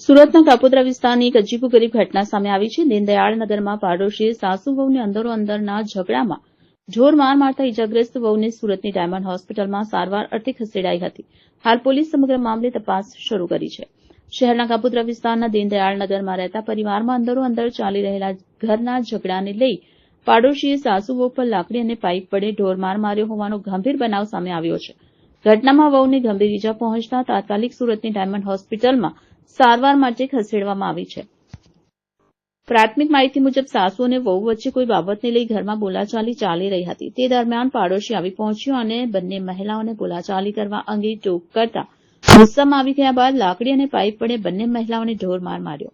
સુરતના કાપોદ્રા વિસ્તારની એક અજીબો ઘટના સામે આવી છે. દીનદયાળ પાડોશીએ સાસુ વહુને અંદરો ઝઘડામાં ઢોર માર મારતા ઇજાગ્રસ્ત વહુને સુરતની ડાયમંડ હોસ્પિટલમાં સારવાર અર્થે ખસેડાઈ હતી. હાલ પોલીસ સમગ્ર મામલે તપાસ શરૂ કરી છે. શહેરના કાપોદ્રા વિસ્તારના દીનદયાળ રહેતા પરિવારમાં અંદરો અંદર ચાલી રહેલા ઘરના ઝઘડાને લઈ પાડોશીએ સાસુ વહુ પર લાકડી અને પાઇપ વડે ઢોરમાર માર્યો હોવાનો ગંભીર બનાવ સામે આવ્યો છે. ઘટનામાં વહુને ગંભીર ઇજા પહોંચતા તાત્કાલિક સુરતની ડાયમંડ હોસ્પિટલમાં સારવાર માટે ખસેડવામાં આવી છે. પ્રાથમિક માહિતી મુજબ સાસુ અને વહુ વચ્ચે કોઈ બાબતને લઈ ઘરમાં બોલાચાલી ચાલી રહી હતી. તે દરમિયાન પાડોશી આવી પહોંચ્યો અને બંને મહિલાઓને બોલાચાલી કરવા અંગે ટોક કરતા ગુસ્સામાં આવી ગયા બાદ લાકડી અને પાઇપ વડે બંને મહિલાઓને ઢોર માર માર્યો.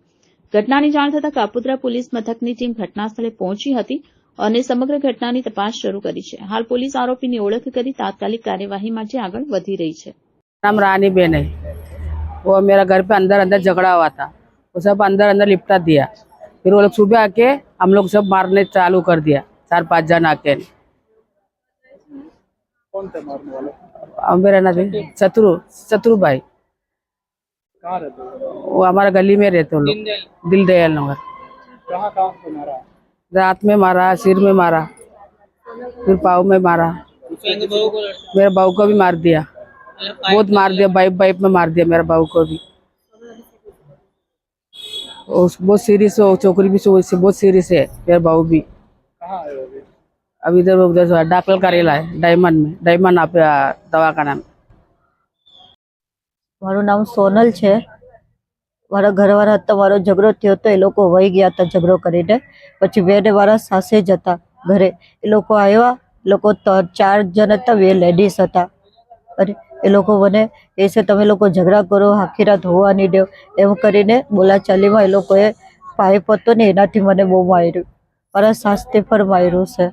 ઘટનાની જાણ થતાં કાપુત્રા પોલીસ મથકની ટીમ ઘટનાસ્થળે પહોંચી હતી અને સમગ્ર ઘટનાની તપાસ શરૂ કરી છે. હાલ પોલીસ આરોપીની ઓળખ કરી તાત્કાલિક કાર્યવાહી માટે આગળ વધી રહી છે. રામ રાની બેને. वो मेरा घर पे अंदर अंदर झगड़ा हुआ था। वो सब अंदर अंदर लिपटा दिया। फिर वो लोग सुबह आके हम लोग सब मारने चालू कर दिया चार पाँच जन आके। कौन थे मारने वाले? मेरा नाम शत्रु शत्रु भाई। कहाँ रहते हो? वो हमारा गली में रहते हैं लोग। दिल दयाल नगर। रात में मारा सिर में मारा फिर पाव में मारा। मेरे बहू को भी मार दिया। बहुत मार दिया बाइप बाइप में मार दिया मेरे बहू को भी उस बहुत सीरियस हो छोकरी भी सो- बहुत सीरियस है मेरे बहू भी कहाँ आए हो अभी अब इधर उधर से दाखिल करेला है डायमंड में डायमंड आप दवाखाना में મારું નામ સોનલ છે મારા ઘરવાળા હતા મારો ઝઘડો થયો હતો એ લોકો વહી ગયા હતા ઝઘડો કરીને પછી બે ને મારા સાસે જ હતા ઘરે એ લોકો આવ્યા એ લોકો ત- ચાર જણ હતા બે લેડીઝ હતા અને એ લોકો મને એ છે, તમે લોકો ઝઘડા કરો, આખી રાત હોવા નહીં દેવ એમ કરીને બોલાચાલીમાં એ લોકોએ પાઇપ હતો ને, એનાથી મને બહુ માર્યું. મારા સાસથી પણ માર્યું છે.